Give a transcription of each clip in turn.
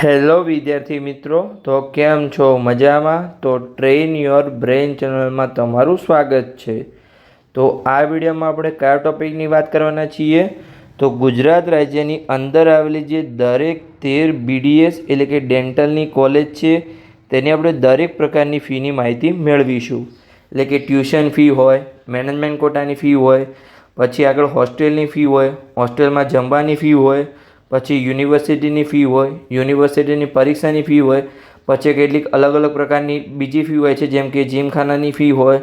Hello વિદ્યાર્થી મિત્રો, તો કેમ છો? મજામાં? તો ટ્રેન યોર બ્રેન ચેનલમાં તમારું સ્વાગત છે. તો આ વિડીયોમાં આપણે કયા ટોપિકની વાત કરવાના છીએ? તો ગુજરાત રાજ્યની અંદર આવેલી જે દરેક તેર બીડીએસ એટલે કે ડેન્ટલની કોલેજ છે, તેની આપણે દરેક પ્રકારની ફીની માહિતી મેળવીશું. એટલે કે ટ્યુશન ફી હોય, મેનેજમેન્ટ કોટાની ફી હોય, પછી આગળ હોસ્ટેલની ફી હોય, હોસ્ટેલમાં જમવાની ફી હોય પછી યુનિવર્સિટીની ફી હોય, યુનિવર્સિટીની પરીક્ષાની ફી હોય, પછી કેટલીક અલગ અલગ પ્રકારની બીજી ફી હોય છે, જેમ કે જીમખાનાની ફી હોય,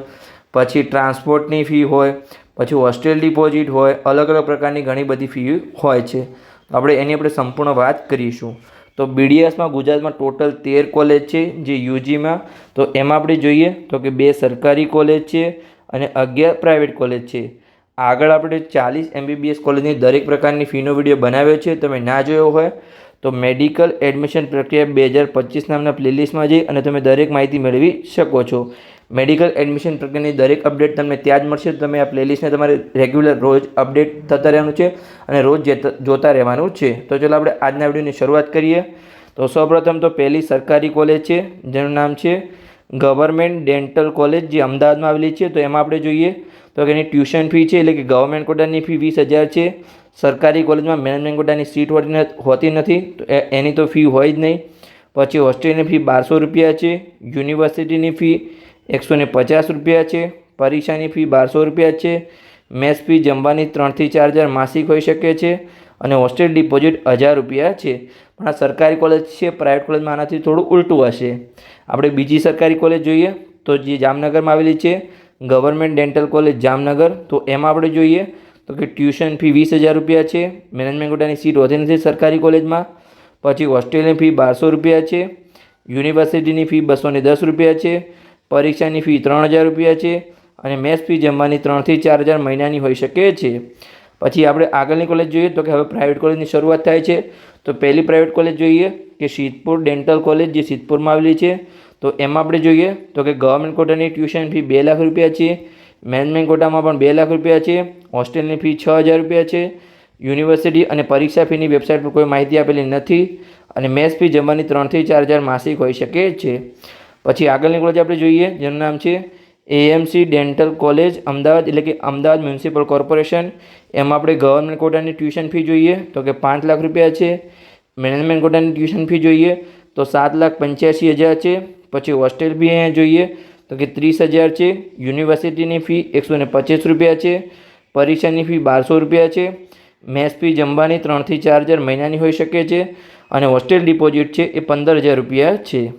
પછી ટ્રાન્સપોર્ટની ફી હોય, પછી હોસ્ટેલ ડિપોઝિટ હોય, અલગ અલગ પ્રકારની ઘણી બધી ફી હોય છે. આપણે એની આપણે સંપૂર્ણ વાત કરીશું. તો બીડીએસમાં ગુજરાતમાં ટોટલ તેર કોલેજ છે જે યુજીમાં. તો એમાં આપણે જોઈએ તો કે બે સરકારી કોલેજ છે અને અગિયાર પ્રાઇવેટ કોલેજ છે. આગળ આપણે ચાલીસ એમબીબીએસ કોલેજની દરેક પ્રકારની ફીનો વીડિયો બનાવ્યો છે. તમે ના જોયો હોય તો મેડિકલ એડમિશન પ્રક્રિયા બે હજાર પચીસ નામના પ્લેલિસ્ટમાં જઈ અને તમે દરેક માહિતી મેળવી શકો છો. મેડિકલ એડમિશન પ્રક્રિયાની દરેક અપડેટ તમને ત્યાં જ મળશે. તમે આ પ્લેલિસ્ટને તમારે રેગ્યુલર રોજ અપડેટ થતા રહેવાનું છે અને રોજ જોતા રહેવાનું છે. તો ચાલો આપણે આજના વિડીયોની શરૂઆત કરીએ. તો સૌપ્રથમ તો પહેલી સરકારી કોલેજ છે, જેનું નામ છે ગવર્મેન્ટ ડેન્ટલ કોલેજ જે અમદાવાદમાં આવેલી છે. તો એમાં આપણે જોઈએ તો કે એની ટ્યુશન ફી છે એટલે કે ગવર્મેન્ટ કોટાની ફી વીસ હજાર છે. સરકારી કોલેજમાં મેનેજમેન્ટ કોટાની સીટ હોતી હોતી નથી, તો એની તો ફી હોય જ નહીં. પછી હોસ્ટેલની ફી બારસો રૂપિયા છે, યુનિવર્સિટીની ફી એકસો ને પચાસ રૂપિયા છે, પરીક્ષાની ફી બારસો રૂપિયા છે મેસ ફી જમવાની ત્રણથી ચાર હજાર માસિક હોઈ શકે છે અને હોસ્ટેલ ડિપોઝિટ હજાર રૂપિયા છે. પણ આ સરકારી કોલેજ છે, પ્રાઇવેટ કોલેજમાં આનાથી થોડું ઉલટું હશે. આપણે બીજી સરકારી કોલેજ જોઈએ તો જે જામનગરમાં આવેલી છે ગવર્મેન્ટ ડેન્ટલ કોલેજ જામનગર. તો એમાં આપણે જોઈએ તો કે ટ્યુશન ફી વીસ હજાર રૂપિયા છે, મેનેજમેન્ટ કોટાની સીટ હોતી નથી સરકારી કોલેજમાં. પછી હોસ્ટેલની ફી બારસો રૂપિયા છે, યુનિવર્સિટીની ફી બસો દસ રૂપિયા છે, પરીક્ષાની ફી ત્રણ હજાર રૂપિયા છે અને મેસ ફી જમવાની ત્રણથી ચાર હજાર મહિનાની હોઈ શકે છે. પછી આપણે આગળની કોલેજ જોઈએ તો કે હવે પ્રાઇવેટ કોલેજની શરૂઆત થાય છે. તો પહેલી પ્રાઇવેટ કોલેજ જોઈએ કે સિદ્ધપુર ડેન્ટલ કોલેજ જે સિદ્ધપુરમાં આવેલી છે. તો એમાં આપણે જોઈએ તો કે ગવર્મેન્ટ કોટાની ટ્યુશન ફી બે લાખ રૂપિયા છે મેનેજમેન્ટ કોટામાં પણ બે લાખ રૂપિયા છે હોસ્ટેલની ફી છ હજાર રૂપિયા છે યુનિવર્સિટી અને પરીક્ષા ફીની વેબસાઇટ પર કોઈ માહિતી આપેલી નથી અને મેસ ફી જમવાની ત્રણથી ચાર હજાર માસિક હોઈ શકે છે. પછી આગળની કોલેજ આપણે જોઈએ, જેનું નામ છે એએમસી ડેન્ટલ કોલેજ અમદાવાદ, એટલે કે અમદાવાદ મ્યુનિસિપલ કોર્પોરેશન એમાં આપણે ગવર્મેન્ટ કોટાની ટ્યુશન ફી જોઈએ, તો કે પાંચ લાખ રૂપિયા છે મેનેજમેન્ટ કોટાની ટ્યુશન ફી જોઈએ, તો સાત લાખ પંચ્યાસી હજાર છે પછી હોસ્ટેલ ફી અહીંયા જોઈએ. તો કે ત્રીસ હજાર છે. યુનિવર્સિટીની ફી એકસો ને પચીસ રૂપિયા છે. પરીક્ષાની ફી બારસો રૂપિયા છે. મેસ ફી જમવાની ત્રણથી ચાર હજાર મહિનાની હોઈ શકે છે. અને હોસ્ટેલ ડિપોઝિટ છે એ પંદર હજાર રૂપિયા છે.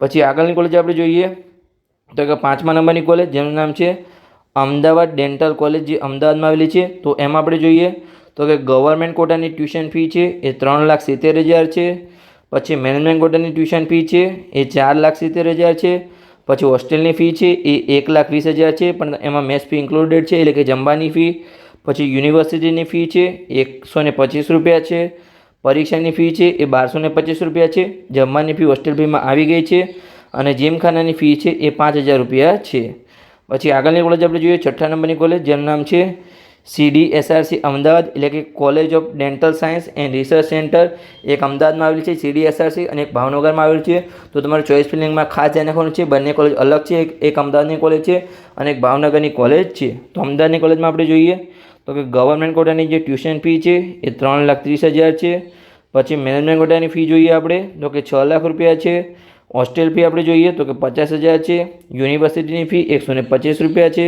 પછી આગળની કોલેજ આપણે જોઈએ. તો કે પાંચમા નંબરની કોલેજ જેનું નામ છે અમદાવાદ ડેન્ટલ કોલેજ જે અમદાવાદમાં આવેલી છે. તો એમાં આપણે જોઈએ. તો કે ગવર્મેન્ટ કોટાની ટ્યુશન ફી છે એ ત્રણ લાખ સિત્તેર હજાર છે. પછી મેનેજમેન્ટ કોટાની ટ્યુશન ફી છે, એ ચાર લાખ સિત્તેર હજાર છે, પછી હોસ્ટેલની ફી છે, એ એક લાખ વીસ હજાર છે, પણ એમાં મેસ ફી ઇન્ક્લુડેડ છે, એટલે કે જમવાની ફી પછી યુનિવર્સિટીની ફી છે, એકસો ને પચીસ રૂપિયા છે, પરીક્ષાની ફી છે, એ બારસો ને પચીસ રૂપિયા છે, જમવાની ફી હોસ્ટેલ ફીમાં આવી ગઈ છે, અને જીમખાનાની ફી છે, એ પાંચ હજાર રૂપિયા છે. પછી આગળની કોલેજ આપણે જોઈએ, છઠ્ઠા નંબરની કોલેજ જેનું નામ છે સીડી એસઆરસી અમદાવાદ એટલે કે college of dental science and research centre એક અમદાવાદમાં આવેલી છે સીડી એસઆરસી અને એક ભાવનગરમાં આવેલી છે. તો તમારે ચોઈસ ફિલિંગમાં ખાસ ધ્યાન રાખવાનું છે, બંને કોલેજ અલગ છે એક અમદાવાદની કોલેજ છે અને એક ભાવનગરની કોલેજ છે. તો અમદાવાદની કોલેજમાં આપણે જોઈએ, તો કે ગવર્મેન્ટ કોટાની જે ટ્યુશન ફી છે એ ત્રણ લાખ ત્રીસ હજાર છે. પછી મેનેજમેન્ટ કોટાની ફી જોઈએ આપણે, તો કે છ લાખ રૂપિયા છે. હોસ્ટેલ ફી આપણે જોઈએ, તો કે પચાસ હજાર છે. યુનિવર્સિટીની ફી એકસો ને પચીસ રૂપિયા છે.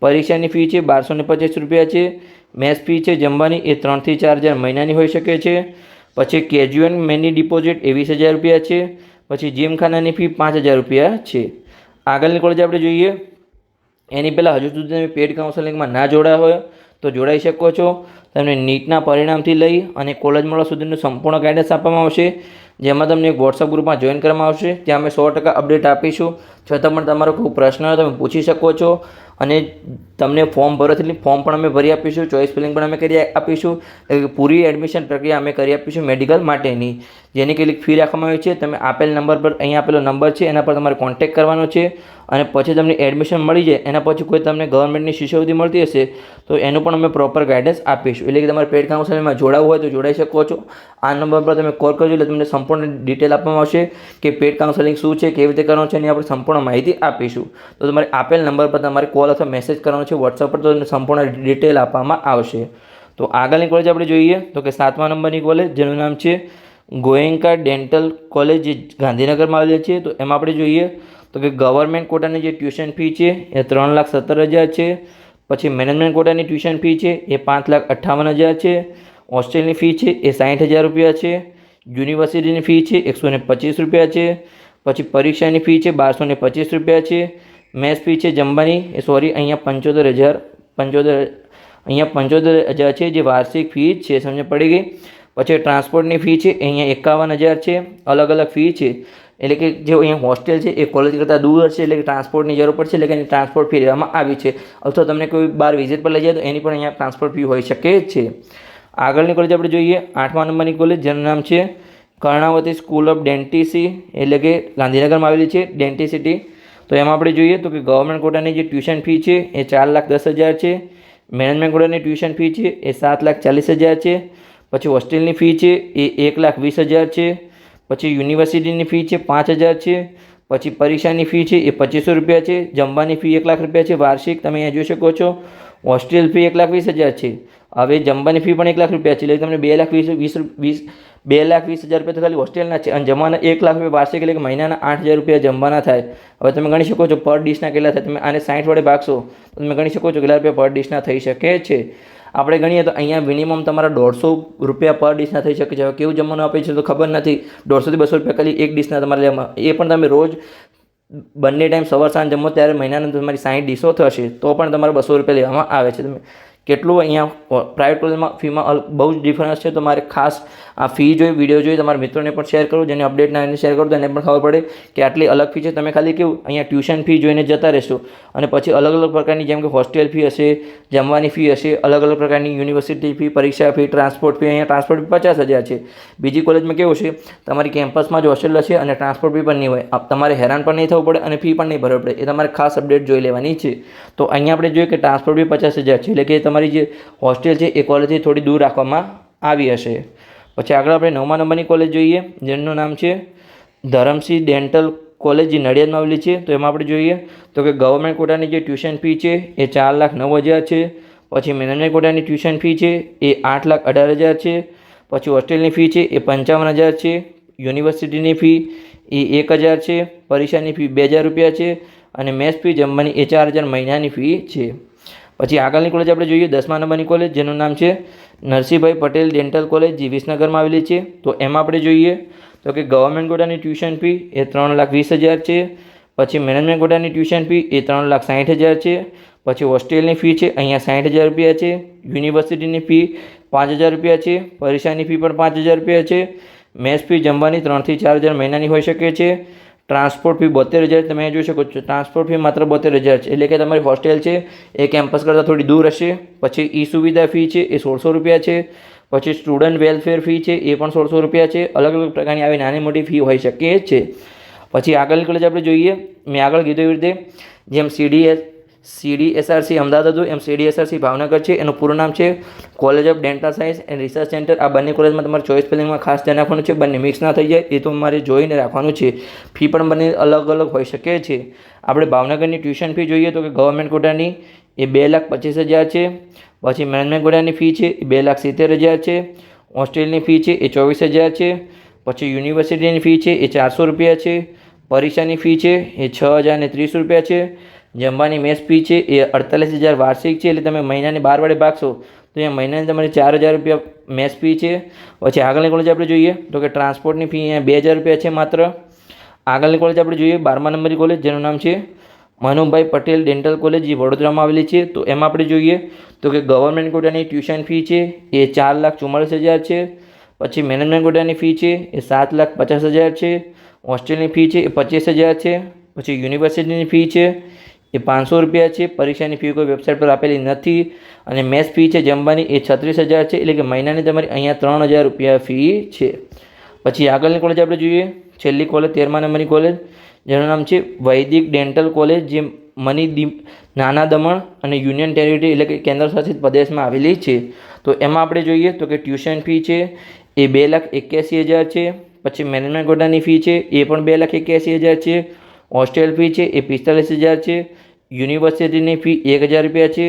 પરીક્ષાની ફી છે બારસો ને પચાસ રૂપિયા છે. મેસ ફી છે જમવાની એ ત્રણથી ચાર હજાર મહિનાની હોઈ શકે છે. પછી કેજ્યુઅલ મેની ડિપોઝિટ એ વીસ હજાર રૂપિયા છે. પછી જીમખાનાની ફી પાંચ હજાર રૂપિયા છે. આગળની કોલેજ આપણે જોઈએ. એની પહેલાં હજુ સુધી તમે પેડ કાઉન્સેલિંગમાં ના જોડાયા હોય તો જોડાઈ શકો છો. તમને નીટના પરિણામથી લઈ અને કોલેજ મળવા સુધીનું સંપૂર્ણ ગાઈડન્સ આપવામાં આવશે. જેમાં તમને એક વોટ્સઅપ ગ્રુપમાં જોઈન કરવામાં આવશે. ત્યાં અમે સો ટકા અપડેટ આપીશું. છતાં પણ તમારો કોઈ પ્રશ્ન હોય તમે પૂછી શકો છો. અને તમને ફોર્મ ભરવાથી ફોર્મ પણ અમે ભરી આપીશું ચોઈસ ફિલિંગ પણ અમે કરી આપીશું. પૂરી એડમિશન પ્રક્રિયા અમે કરી આપીશું મેડિકલ માટેની. જેની કેટલીક ફી રાખવામાં આવી છે, તમે આપેલ નંબર પર અહીં આપેલો નંબર છે, એના પર તમારે કોન્ટેક્ટ કરવાનો છે અને પછી તમને એડમિશન મળી જાય, એના પછી કોઈ તમને ગવર્મેન્ટની શિષ્યવૃત્તિ મળતી હશે, તો એનું પણ અમે પ્રોપર ગાઈડન્સ આપીશું. એટલે કે તમારે પેડ કાઉન્સેલિંગમાં જોડાવવું હોય તો જોડાઈ શકો છો. આ નંબર પર તમે કોલ કરજો એટલે તમને સંપૂર્ણ ડિટેલ આપવામાં આવશે કે પેડ કાઉન્સેલિંગ શું છે, કેવી રીતે કરવાનું છે, એની આપણે સંપૂર્ણ માહિતી આપીશું. તો તમારે આપેલ નંબર પર તમારે કોલ અથવા મેસેજ કરવાનો છે વોટ્સઅપ પર તો તમને સંપૂર્ણ ડિટેલ આપવામાં આવશે. તો આગળની કોલેજ આપણે જોઈએ, તો કે સાતમા નંબરની કોલેજ જેનું નામ છે ગોયંકા ડેન્ટલ કોલેજ જે ગાંધીનગરમાં આવેલી છે, તો એમાં આપણે જોઈએ તો કે ગવર્મેન્ટ કોટાની જે ટ્યુશન ફી છે, એ ત્રણ લાખ સત્તર હજાર છે, પછી મેનેજમેન્ટ કોટાની ટ્યુશન ફી છે, એ પાંચ લાખ અઠ્ઠાવન હજાર છે, હોસ્ટેલની ફી છે, એ સાઠ હજાર રૂપિયા છે, યુનિવર્સિટીની ફી છે, એકસો ને પચીસ રૂપિયા છે, પછી પરીક્ષાની ફી છે, બારસો ને પચીસ રૂપિયા છે, મેથ્સ ફી છે, જમવાની, એ સોરી, અહીંયા પંચોતેર હજાર, પંચોતેર, અહીંયા પંચોતેર હજાર છે, જે વાર્ષિક ફી છે સમજ પડી ગઈ? પછી ટ્રાન્સપોર્ટની ફી છે અહીંયા એકાવન હજાર છે, અલગ અલગ ફી છે. એટલે કે જે અહીંયા હોસ્ટેલ છે, એ કોલેજ કરતાં દૂર છે, એટલે કે ટ્રાન્સપોર્ટની જરૂર પડશે, એટલે કે એની ટ્રાન્સપોર્ટ ફી લેવામાં આવી છે. અથવા તમને કોઈ બાર વિઝિટ પર લઈ જાય, તો એની પણ અહીંયા ટ્રાન્સપોર્ટ ફી હોઈ શકે છે. આગળની કોલેજ આપણે જોઈએ, આઠમા નંબરની કોલેજ જેનું નામ છે કર્ણાવતી સ્કૂલ ઓફ ડેન્ટિસી એટલે કે ગાંધીનગરમાં આવેલી છે ડેન્ટિસિટી તો એમાં આપણે જોઈએ, તો કે ગવર્મેન્ટ કોટાની જે ટ્યુશન ફી છે, એ ચાર લાખ દસ હજાર છે. મેનેજમેન્ટ કોટાની ટ્યુશન ફી છે, એ સાત લાખ ચાલીસ હજાર છે. પછી હોસ્ટેલની ફી છે એ એક લાખ વીસ હજાર છે, પછી યુનિવર્સિટીની ફી છે પાંચ હજાર છે, પછી પરીક્ષાની ફી છે એ પચીસો રૂપિયા છે, જમવાની ફી એક લાખ રૂપિયા છે, વાર્ષિક તમે અહીંયા જોઈ શકો છો, હોસ્ટેલ ફી એક લાખ વીસ હજાર છે, હવે જમવાની ફી પણ એક લાખ રૂપિયા છે, એટલે તમને બે લાખ વીસ વીસ વીસ, બે લાખ વીસ હજાર રૂપિયા તો ખાલી હોસ્ટેલના છે, અને જમવાના એક લાખ રૂપિયા વાર્ષિક એટલે કે મહિનાના આઠ હજાર રૂપિયા જમવાના થાય, હવે તમે ગણી શકો છો પર ડિશના કેટલા થાય, તમે આને સાઠ વડે ભાગશો, તો તમે ગણી શકો છો કેટલા રૂપિયા પર ડિશના થઈ શકે છે આપણે ગણીએ તો અહીંયા મિનિમમ તમારા દોઢસો રૂપિયા પર ડિશના થઈ શકે છે. હવે કેવું જમવાનું આપે છે તો ખબર નથી. દોઢસોથી બસો રૂપિયા ખાલી એક ડિશના તમારે લેવામાં એ પણ તમે રોજ બંને ટાઈમ સવાર સાંજ જમો ત્યારે મહિનાની તમારી સાઠ ડીશો થશે, તો પણ તમારે બસો રૂપિયા લેવામાં આવે છે. તમે કેટલું અહીંયા પ્રાઇવેટ કોલેજમાં ફીમાં બહુ જ ડિફરન્સ છે. તો મારે ખાસ આ ફી જોઈ વીડિયો જોઈ તમારા મિત્રોને પણ શેર કરો, જેને અપડેટ ના એને શેર કરો, તો એને પણ ખબર પડે કે આટલી અલગ ફી છે. તમે ખાલી કેવું, અહીંયા ટ્યુશન ફી જોઈને જતા રહેશો. અને પછી અલગ અલગ પ્રકારની જેમ કે હોસ્ટેલ ફી હશે, જમવાની ફી હશે, અલગ અલગ પ્રકારની યુનિવર્સિટી ફી પરીક્ષા ફી ટ્રાન્સપોર્ટ ફી અહીંયા ટ્રાન્સપોર્ટ ફી પચાસ હજાર છે. બીજી કોલેજમાં કેવું છે, તમારી કેમ્પસમાં જ હોસ્ટેલ હશે અને ટ્રાન્સપોર્ટ ફી પણ નહીં હોય. તમારે હેરાન પણ નહીં થવું પડે અને ફી પણ નહીં ભરવી પડે. એ તમારે ખાસ અપડેટ જોઈ લેવાની છે. તો અહીંયા આપણે જોઈએ કે ટ્રાન્સપોર્ટ ફી પચાસ હજાર છે. એટલે કે તમારી જે હોસ્ટેલ છે, એ કોલેજથી થોડી દૂર રાખવામાં આવી હશે. પછી આગળ આપણે નવમા નંબરની કોલેજ જોઈએ, જેનું નામ છે ધરમસિંહ ડેન્ટલ કોલેજ જે નડિયાદમાં આવેલી છે, તો એમાં આપણે જોઈએ તો કે ગવર્મેન્ટ કોટાની જે ટ્યુશન ફી છે, એ ચાર લાખ નવ હજાર છે. પછી મેનેજમેન્ટ કોટાની ટ્યુશન ફી છે, એ આઠ લાખ અઢાર હજાર છે. પછી હોસ્ટેલની ફી છે, એ પંચાવન હજાર છે. યુનિવર્સિટીની ફી એ એક હજાર છે. પરીક્ષાની ફી બે હજાર રૂપિયા છે. અને મેથ્સ ફી જમવાની એ ચાર હજાર મહિનાની ફી છે. પછી આગળની કોલેજ આપણે જોઈએ દસમા નંબરની કોલેજ જેનું નામ છે નરસિંહભાઈ પટેલ ડેન્ટલ કોલેજ જે વિસનગરમાં આવેલી છે. તો એમાં આપણે જોઈએ તો કે ગવર્મેન્ટ ગોડાની ટ્યુશન ફી એ ત્રણ લાખ વીસ હજાર છે. પછી મેનેજમેન્ટ ગોડાની ટ્યુશન ફી એ ત્રણ લાખ સાઠ હજાર છે. પછી હોસ્ટેલની ફી છે અહીંયા સાઠ હજાર રૂપિયા છે. યુનિવર્સિટીની ફી પાંચ હજાર રૂપિયા છે. પરીક્ષાની ફી પણ પાંચ હજાર રૂપિયા છે. મેસ ફી જમવાની ત્રણથી ચાર હજાર મહિનાની હોઈ શકે છે. ટ્રાન્સપોર્ટ ફી બોતેર હજાર તમે જોઈ શકો છો. ટ્રાન્સપોર્ટ ફી માત્ર બોતેર હજાર છે. એટલે કે તમારી હોસ્ટેલ છે, એ કેમ્પસ કરતાં થોડી દૂર હશે. પછી ઈ સુવિધા ફી છે, એ સોળસો રૂપિયા છે. પછી સ્ટુડન્ટ વેલફેર ફી છે, એ પણ સોળસો રૂપિયા છે. અલગ અલગ પ્રકારની આવી નાની મોટી ફી હોઈ શકે છે. પછી આગળ કલેજ આપણે જોઈએ, મેં આગળ કીધું એવી રીતે, જેમ સીડીએસ સીડી એસઆરસી અમદાવાદ હતું. એમ સીડી એસઆરસી ભાવનગર છે. એનું પૂરું નામ છે college of dental science and research centre આ બંને કોલેજમાં તમારે ચોઈસ ફિલિંગમાં ખાસ ધ્યાન રાખવાનું છે. બંને મિક્સ ના થઈ જાય. એ તો મારે જોઈને રાખવાનું છે. ફી પણ બંને અલગ અલગ હોઈ શકે છે. આપણે ભાવનગરની ટ્યુશન ફી જોઈએ તો કે ગવર્મેન્ટ કોટાની એ બે લાખ પચીસ હજાર છે. પછી મેનેજમેન્ટ કોટાની ફી છે એ બે લાખ સિત્તેર હજાર છે. હોસ્ટેલની ફી છે એ ચોવીસ હજાર છે. પછી યુનિવર્સિટીની ફી છે એ ચારસો રૂપિયા છે. પરીક્ષાની ફી છે એ છ હજાર ત્રીસ રૂપિયા છે. જમવાની મેસ ફી છે એ અડતાલીસ હજાર વાર્ષિક છે, એટલે તમે મહિનાની બાર વડે ભાગશો, તો અહીંયા મહિનાની તમારી ચાર હજાર રૂપિયા મેસ ફી છે. પછી આગળની કોલેજ આપણે જોઈએ, તો કે ટ્રાન્સપોર્ટની ફી અહીંયા બે હજાર રૂપિયા છે માત્ર. આગળની કોલેજ આપણે જોઈએ, બારમા નંબરની કોલેજ જેનું નામ છે મનુભાઈ પટેલ ડેન્ટલ કોલેજ જે વડોદરામાં આવેલી છે. તો એમાં આપણે જોઈએ, તો કે ગવર્મેન્ટ કોટાની ટ્યુશન ફી છે, એ ચાર લાખ ચુમ્માળીસ હજાર છે. પછી મેનેજમેન્ટ કોટાની ફી છે, એ સાત લાખ પચાસ હજાર છે. હોસ્ટેલની ફી છે, એ પચીસ હજાર છે. પછી યુનિવર્સિટીની ફી છે એ પાંચસો રૂપિયા છે, પરીક્ષાની ફી કોઈ વેબસાઇટ પર આપેલી નથી અને મેથ્સ ફી છે જમવાની એ છત્રીસ હજાર છે, એટલે કે મહિનાની તમારી અહીંયા ત્રણ હજાર રૂપિયા ફી છે. પછી આગળની કોલેજ આપણે જોઈએ, છેલ્લી કોલેજ તેરમા નંબરની કોલેજ જેનું નામ છે વૈદિક ડેન્ટલ કોલેજ જે મની દી, નાના દમણ અને યુનિયન ટેરિટરી એટલે કે કેન્દ્ર શાસિત પ્રદેશમાં આવેલી છે. તો એમાં આપણે જોઈએ તો કે ટ્યુશન ફી છે, એ બે લાખ એક્યાસી હજાર છે, પછી મેનેજમેન્ટ કોટાની ફી છે, એ પણ બે લાખ એક્યાસી હજાર છે હોસ્ટેલ ફી છે, એ પિસ્તાલીસ હજાર છે. યુનિવર્સિટીની ફી એક હજાર રૂપિયા છે.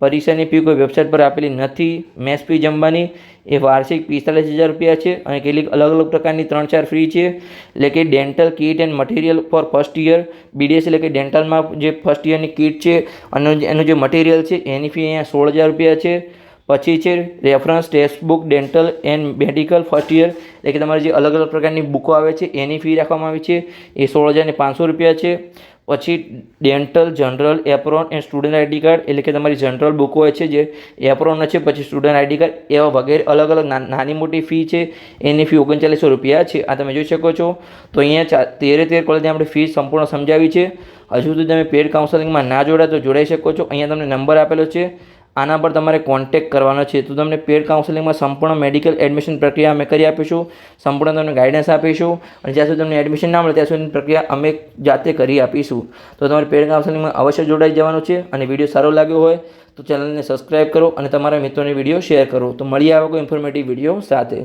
પરીક્ષાની ફી કોઈ વેબસાઇટ પર આપેલી નથી. મેસ ફી જમવાની એ વાર્ષિક પિસ્તાલીસ હજાર રૂપિયા છે અને કેટલીક અલગ અલગ પ્રકારની ત્રણ ચાર ફ્રી છે. એટલે કે dental kit and material for first year. BDS એટલે કે ડેન્ટલમાં જે ફર્સ્ટ યરની કીટ છે, અને એનું જે મટીરિયલ છે, એની ફી અહીંયા સોળ હજાર રૂપિયા છે. પછી છે reference text book dental and medical first year એટલે કે તમારી જે અલગ અલગ પ્રકારની બુકો આવે છે, એની ફી રાખવામાં આવી છે. એ સોળ હજારને પાંચસો રૂપિયા છે. પછી dental general apron and student ID card એટલે કે તમારી જનરલ બુકો હોય છે જે એપ્રોન છે, પછી સ્ટુડન્ટ આઈડી કાર્ડ એવા વગેરે અલગ અલગ નાની મોટી ફી છે. એની ફી ઓગણચાલીસો રૂપિયા છે. આ તમે જોઈ શકો છો. તો અહીંયા તેરે તેર કોલેજની આપણે ફી સંપૂર્ણ સમજાવી છે. હજુ સુધી તમે પેડ કાઉન્સેલિંગમાં ના જોડાય તો જોડાઈ શકો છો. અહીંયા તમને નંબર આપેલો છે. આના પર તમારે કોન્ટેક કરવાનો છે. તો તમને પેડ કાઉન્સેલિંગમાં સંપૂર્ણ મેડિકલ એડમિશન પ્રક્રિયા અમે કરી આપીશું. સંપૂર્ણ તમને ગાઈડન્સ આપીશું. અને જ્યાં સુધી તમને એડમિશન ના મળે, ત્યાં સુધીની પ્રક્રિયા અમે જાતે કરી આપીશું. તો તમારે પેડ કાઉન્સેલિંગમાં અવશ્ય જોડાઈ જવાનું છે અને વીડિયો સારો લાગ્યો હોય, તો ચેનલને સબસ્ક્રાઈબ કરો અને તમારા મિત્રોને વીડિયો શેર કરો. તો મળીએ આવા કોઈ ઇન્ફોર્મેટિવ વીડિયો સાથે.